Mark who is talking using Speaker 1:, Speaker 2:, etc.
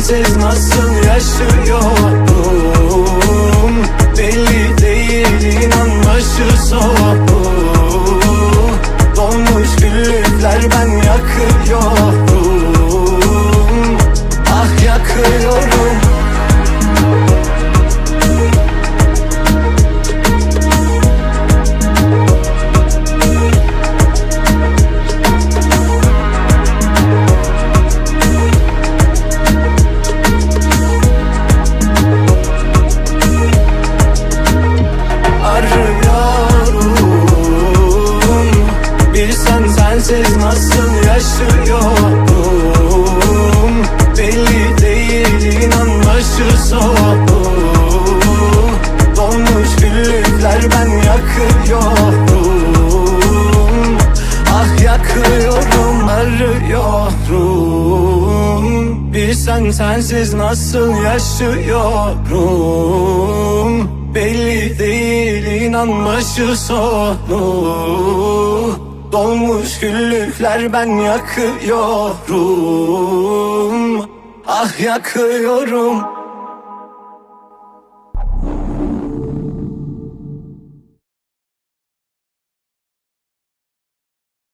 Speaker 1: sensiz nasıl yaşıyorum yaşıyorum Belli değil inan başı soğuk. Dolmuş güllükler ben yakıyorum. Ah yakıyorum arıyorum. Bilsen sensiz nasıl yaşıyorum? Belli değil inan başı sonu Dolmuş güllükler ben yakıyorum. Ah yakıyorum